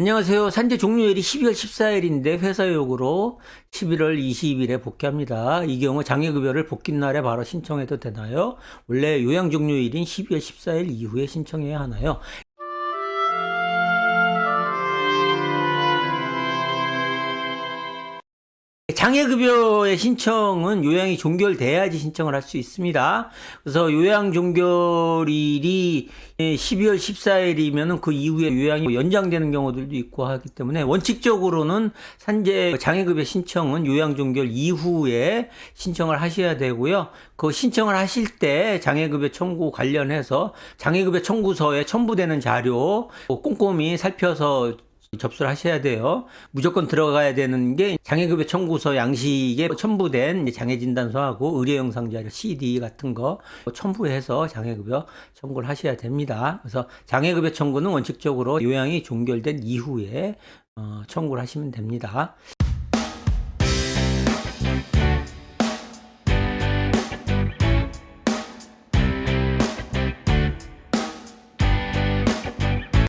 안녕하세요. 산재 종료일이 12월 14일인데 회사용으로 11월 20일에 복귀합니다. 이 경우 장애급여를 복귀날에 바로 신청해도 되나요? 원래 요양 종료일인 12월 14일 이후에 신청해야 하나요? 장애급여의 신청은 요양이 종결돼야지 신청을 할 수 있습니다. 그래서 요양 종결일이 12월 14일이면 그 이후에 요양이 연장되는 경우들도 있고 하기 때문에 원칙적으로는 산재 장애급여 신청은 요양 종결 이후에 신청을 하셔야 되고요. 그 신청을 하실 때 장애급여 청구 관련해서 장애급여 청구서에 첨부되는 자료 꼼꼼히 살펴서 접수를 하셔야 돼요. 무조건 들어가야 되는 게 장애급여 청구서 양식에 첨부된 장애진단서하고 의료영상 자료 CD 같은 거 첨부해서 장애급여 청구를 하셔야 됩니다. 그래서 장애급여 청구는 원칙적으로 요양이 종결된 이후에 어, 청구를 하시면 됩니다.